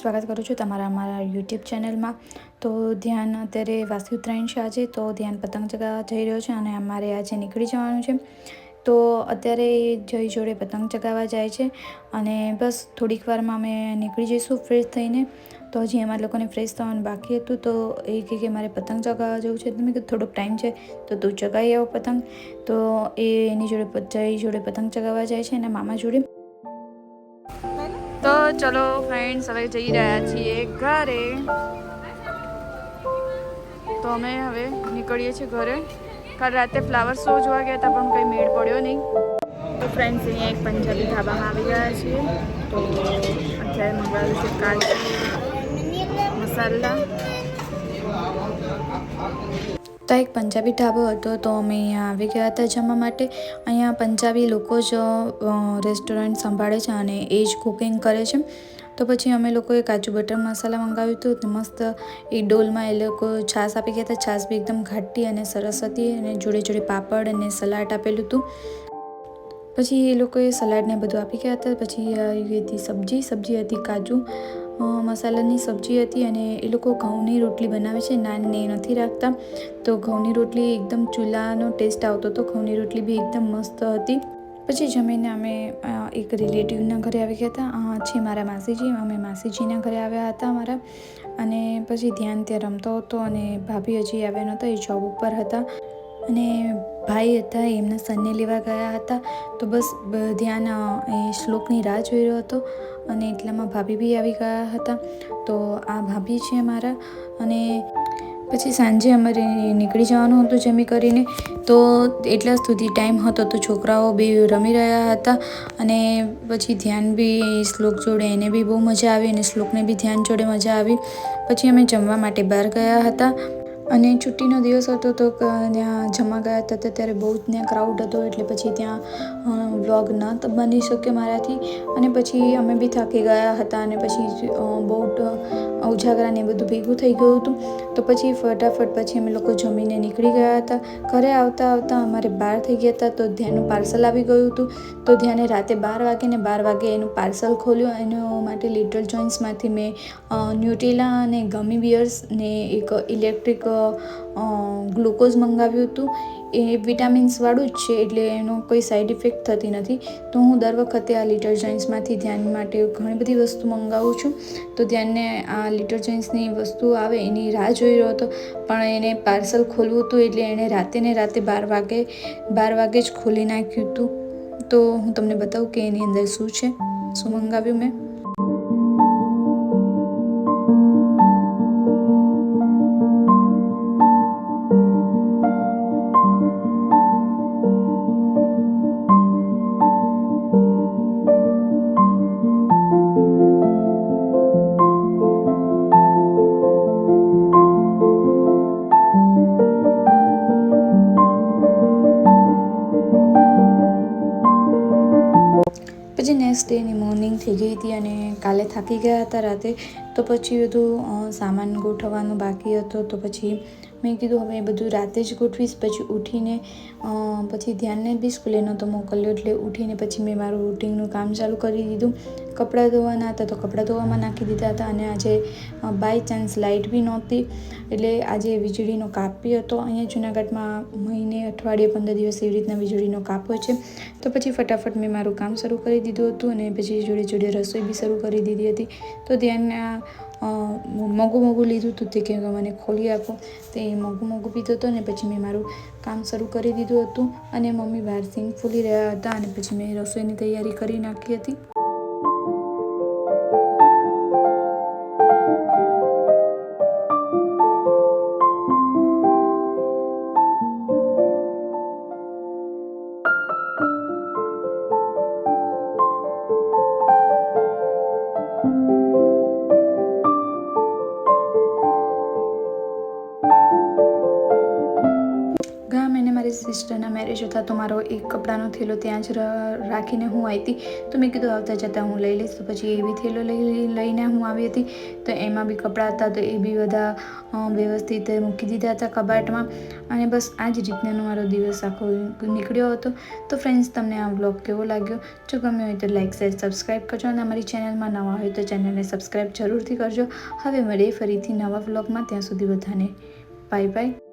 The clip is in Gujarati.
સ્વાગત કરું છું તમારા અમારા યુટ્યુબ ચેનલમાં. તો ધ્યાન અત્યારે વાસી ઉત્તરાયણ છે આજે, તો ધ્યાન પતંગ ચગાવવા જઈ રહ્યો છે અને અમારે આજે નીકળી જવાનું છે. તો અત્યારે જય જોડે પતંગ ચગાવવા જાય છે અને બસ થોડીક વારમાં અમે નીકળી જઈશું ફ્રેશ થઈને. તો હજી અમારા લોકોને ફ્રેશ થવાનું બાકી હતું, તો એ કહે કે મારે પતંગ ચગાવવા જવું છે. તો મેં કીધું થોડોક ટાઈમ છે, તો તું ચગાવી આવો પતંગ. તો એ એની જોડે જય જોડે પતંગ ચગાવવા જાય છે એના મામા જોડે. તો ચલો ફ્રેન્ડ્સ હવે જઈ રહ્યા છીએ ઘરે. તો અમે હવે નીકળીએ છીએ ઘરે. કાલ રાતે ફ્લાવર શો જોવા ગયા હતા, પણ કંઈ મેળ પડ્યો નહીં. તો ફ્રેન્ડ્સ અહીંયા એક પંજાબી ઢાબામાં આવી ગયા છીએ. તો અત્યારે મંગાવ્યું છે કાજુ, મસાલા. તો એક પંજાબી ઢાબો હતો તો અમે અહીંયા આવી ગયા હતા જમવા માટે. અહીંયા પંજાબી લોકો જ રેસ્ટોરન્ટ સંભાળે છે અને એ જ કુકિંગ કરે છે. તો પછી અમે લોકોએ કાજુ બટર મસાલા મંગાવ્યું હતું, તો મસ્ત એ ડોલમાં એ લોકો છાશ આપી ગયા હતા. છાશ બી એકદમ ઘાટી અને સરસ હતી અને જોડે જોડે પાપડ અને સલાડ આપેલું હતું. પછી એ લોકોએ સલાડને બધું આપી ગયા હતા. પછી હતી સબ્જી સબ્જી હતી કાજુ મસાલાની સબ્જી હતી અને એ લોકો ઘઉંની રોટલી બનાવે છે. નાનને એ નથી રાખતા. તો ઘઉંની રોટલી એકદમ ચૂલાનો ટેસ્ટ આવતો હતો. ઘઉંની રોટલી બી એકદમ મસ્ત હતી. પછી જમીને અમે એક રિલેટિવના ઘરે આવી ગયા હતા. છે મારા માસીજી. અમે માસીજીના ઘરે આવ્યા હતા મારા અને પછી ધ્યાન ત્યાં રમતો હતો અને ભાભી હજી આવ્યા નહોતા. એ જોબ ઉપર હતા. અને ભાઈ હતા, એમના સનને લેવા ગયા હતા. તો બસ ધ્યાન એ શ્લોકની રાહ જોઈ રહ્યો હતો. અને એટલામાં ભાભી બી આવી ગયા હતા. તો આ ભાભી છે મારા. અને પછી સાંજે અમારે નીકળી જવાનું હતું જમી કરીને. તો એટલા સુધી ટાઈમ હતો તો છોકરાઓ બી રમી રહ્યા હતા. અને પછી ધ્યાન બી શ્લોક જોડે એને બી બહુ મજા આવી અને શ્લોકને બી ધ્યાન જોડે મજા આવી. પછી અમે જમવા માટે બહાર ગયા હતા. અને છુટ્ટીનો દિવસ હતો તો ત્યાં જમવા ગયા હતા ત્યારે બહુ જ ત્યાં ક્રાઉડ હતો એટલે પછી ત્યાં વ્લોગ ન બની શક્યો મારાથી. અને પછી અમે બી થાકી ગયા હતા અને પછી બહુ ઉજાગરા ને બધું ભેગું થઈ ગયું હતું. તો પછી ફટાફટ પછી અમે લોકો જમીને નીકળી ગયા હતા. ઘરે આવતા આવતા અમારે બાર થઈ ગયા હતા તો ધ્યાનનું પાર્સલ આવી ગયું હતું. તો ધ્યાને રાતે બાર વાગે ને બાર વાગે એનું પાર્સલ ખોલ્યું. એના માટે લિટલ જોઇન્ટ્સમાંથી મેં ન્યુટેલા અને ગમી બિયર્સ ને એક ઇલેક્ટ્રિક ગ્લુકોઝ મંગાવ્યું હતું. એ વિટામિન્સવાળું જ છે, એટલે એનો કોઈ સાઈડ ઇફેક્ટ થતી નથી. તો હું દર વખતે આ લિટરજન્ટ્સમાંથી ધ્યાન માટે ઘણી બધી વસ્તુ મંગાવું છું. તો ધ્યાનને આ લિટરજન્ટ્સની વસ્તુ આવે, એની રાહ જોઈ રહ્યો હતો. પણ એને પાર્સલ ખોલવું હતું, એટલે એણે રાતે ને રાતે બાર વાગે બાર વાગે જ ખોલી નાખ્યું હતું. તો હું તમને બતાવું કે એની અંદર શું છે, શું મંગાવ્યું મેં. પછી નેક્સ્ટ ડેની મોર્નિંગ થઈ ગઈ હતી અને કાલે થાકી ગયા હતા રાતે. તો પછી બધું સામાન ગોઠવવાનું બાકી હતો. તો પછી મેં કીધું, હવે બધું રાતે જ ગોઠવીશ. પછી ઉઠીને પછી ધ્યાનને બી સ્કૂલે નહોતો મોકલ્યો એટલે ઉઠીને પછી મેં મારું રૂટિનનું કામ ચાલુ કરી દીધું. કપડાં ધોવાના હતા તો કપડાં ધોવામાં નાખી દીધા હતા અને આજે બાય ચાન્સ લાઇટ બી નહોતી. એટલે આજે વીજળીનો કાપ બી હતો. અહીંયા જુનાગઢમાં મહિને અઠવાડિયે પંદર દિવસ એવી રીતના વીજળીનો કાપ હોય છે. તો પછી ફટાફટ મેં મારું કામ શરૂ કરી દીધું હતું અને પછી જોડે જોડે રસોઈ બી શરૂ કરી દીધી હતી. તો ધ્યાનના અ, મોંઘું મોંઘું લીધું હતું તે કે મને ખોલી આપો. તે મોંઘું મોંઘું પીધું હતું ને પછી મેં મારું કામ શરૂ કરી દીધું હતું અને મમ્મી બહાર સિંગ ફૂલી રહ્યા હતા અને પછી મેં રસોઈની તૈયારી કરી નાખી હતી. મારી સિસ્ટરના મેરેજ હતા તો મારો એક કપડાનો થેલો ત્યાં જ રાખીને હું આવી હતી. તો મેં કીધું આવતા જતાં હું લઈ લઈશ. તો પછી એ બી થેલો લઈ લઈને હું આવી હતી. તો એમાં બી કપડાં હતા તો એ બી બધા વ્યવસ્થિત મૂકી દીધા હતા કબાટમાં. અને બસ આ જ રીતનો મારો દિવસ આખો નીકળ્યો હતો. તો ફ્રેન્ડ્સ તમને આ વ્લોગ કેવો લાગ્યો? જો ગમ્યો હોય તો લાઇક શેર સબસ્ક્રાઈબ કરજો. અને અમારી ચેનલમાં નવા હોય તો ચેનલને સબસ્ક્રાઈબ જરૂરથી કરજો. હવે મળીએ ફરીથી નવા વ્લોગમાં ત્યાં સુધી બધાને બાય બાય